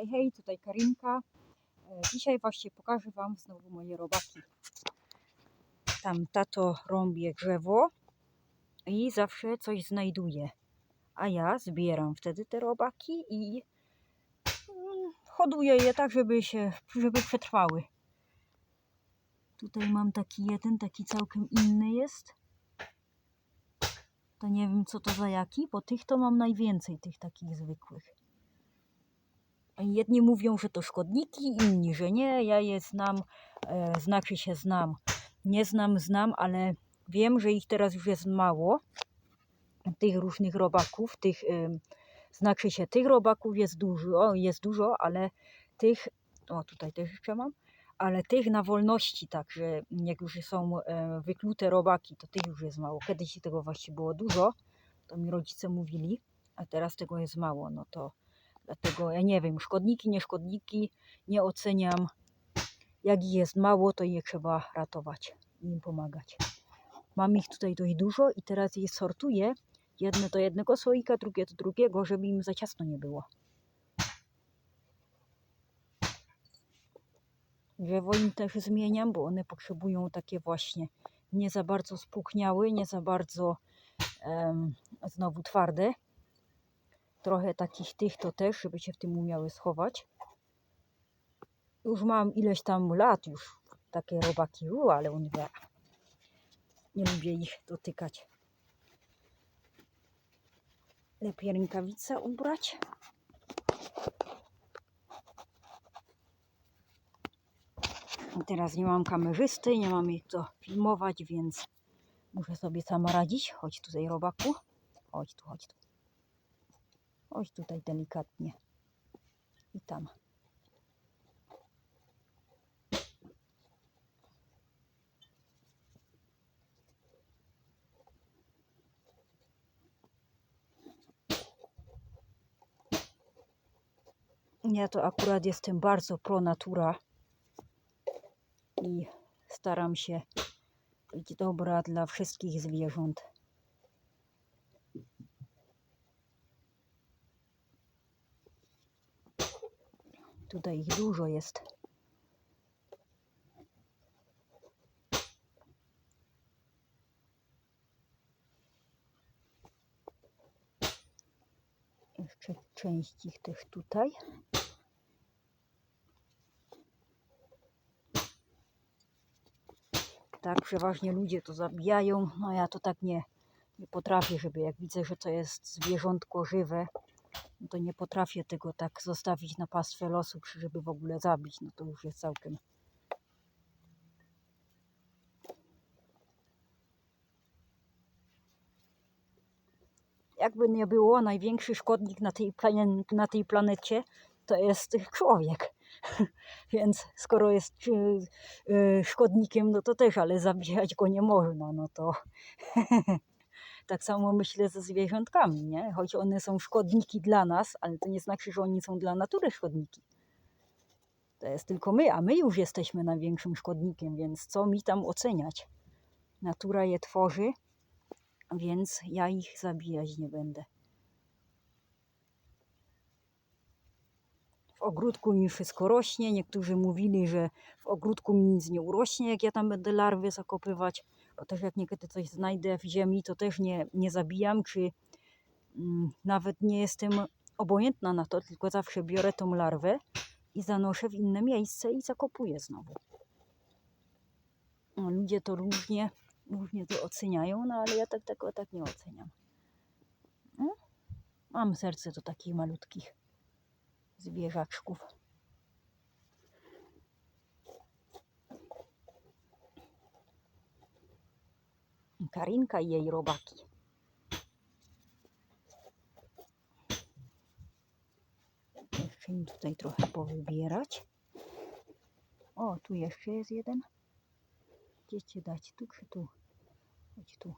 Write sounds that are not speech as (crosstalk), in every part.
Hej, hej, tutaj Karinka. E, Dzisiaj właśnie pokażę Wam znowu moje robaki. Tam tato rąbie drzewo i zawsze coś znajduje. A ja zbieram wtedy te robaki i mm, hoduję je tak, żeby się, żeby przetrwały. Tutaj mam taki jeden, taki całkiem inny jest. To nie wiem co to za jaki, bo tych to mam najwięcej, tych takich zwykłych. Jedni mówią, że to szkodniki, inni, że nie. Ja je znam, e, znaczy się znam. Nie znam, znam, ale wiem, że ich teraz już jest mało. Tych różnych robaków, tych, e, znaczy się, tych robaków jest dużo, jest dużo, ale tych, o tutaj też jeszcze mam, ale tych na wolności, także jak już są e, wyklute robaki, to tych już jest mało. Kiedyś tego właśnie było dużo, to mi rodzice mówili, a teraz tego jest mało, no to Dlatego ja nie wiem, szkodniki, nie szkodniki, nie oceniam. Jak ich jest mało, to je trzeba ratować i im pomagać. Mam ich tutaj dość dużo i teraz je sortuję. Jedne do jednego słoika, drugie do drugiego, żeby im za ciasno nie było. Drzewo im też zmieniam, bo one potrzebują takie właśnie nie za bardzo spuchniałe, nie za bardzo em, znowu twarde trochę takich tych to też, żeby się w tym umiały schować. Już mam ileś tam lat, już takie robaki były, ale on. Nie lubię ich dotykać. Lepiej rękawice ubrać. Teraz nie mam kamerzysty, nie mam ich co filmować, więc muszę sobie sama radzić. Chodź tutaj, robaku. Chodź tu, chodź tu. Oj, tutaj delikatnie. I tam. Ja to akurat jestem bardzo pro natura i staram się być dobra dla wszystkich zwierząt. Tutaj ich dużo jest. Jeszcze część ich tych tutaj. Tak, przeważnie ludzie to zabijają. No ja to tak nie, nie potrafię, żeby jak widzę, że to jest zwierzątko żywe, to nie potrafię tego tak zostawić na pastwę losu, żeby w ogóle zabić. No to już jest całkiem. Jakby nie było, największy szkodnik na tej, na tej planecie to jest człowiek. (laughs) Więc skoro jest y, szkodnikiem, no to też, ale zabijać go nie można. No to (laughs) Tak samo myślę ze zwierzątkami, nie? Choć one są szkodniki dla nas, ale to nie znaczy, że oni są dla natury szkodniki. To jest tylko my, a my już jesteśmy największym szkodnikiem, więc co mi tam oceniać? Natura je tworzy, więc ja ich zabijać nie będę. Ogródku mi wszystko rośnie. Niektórzy mówili, że w ogródku mi nic nie urośnie, jak ja tam będę larwy zakopywać bo też jak niekiedy coś znajdę w ziemi, to też nie, nie zabijam, czy mm, nawet nie jestem obojętna na to, tylko zawsze biorę tą larwę i zanoszę w inne miejsce i zakopuję znowu. No, ludzie to różnie, różnie to oceniają, no ale ja tak tego tak nie oceniam. No, mam serce do takich malutkich zwierzaczków. Karinka i jej robaki. Jeszcze im tutaj trochę powybierać. O, tu jeszcze jest jeden. Gdzie cię dać? Tu czy tu? Chodź tu.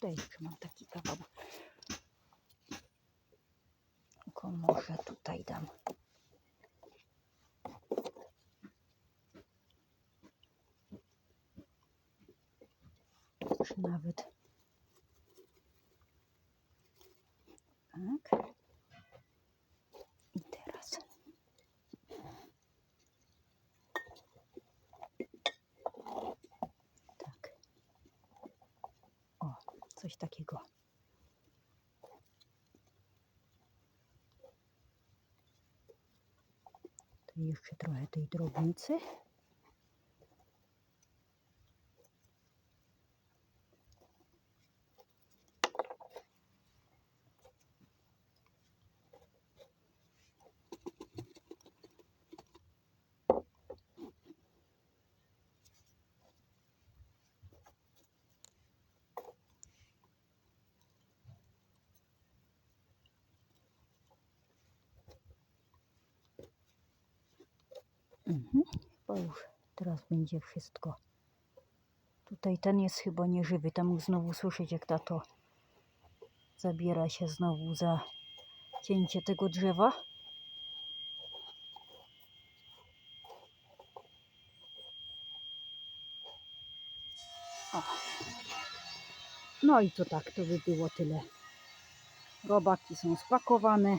Tutaj mam taki kawał. Tylko może tutaj dam. Czy nawet coś takiego. Jeszcze trochę tej drobnicy. Mhm. Bo już teraz będzie wszystko. Tutaj ten jest chyba nieżywy. Tam znowu słyszeć, jak tato zabiera się znowu za cięcie tego drzewa. No i to tak, to by było tyle. Robaki są spakowane.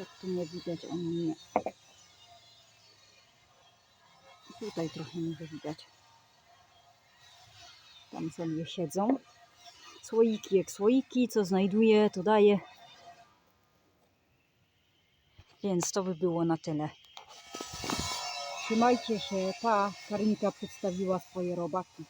Tak tu nie widać, on nie. Tutaj trochę nie widać. Tam sobie siedzą. Słoiki jak słoiki, co znajduje, to daje. Więc to by było na tyle. Trzymajcie się, pa. Karinka przedstawiła swoje robaki.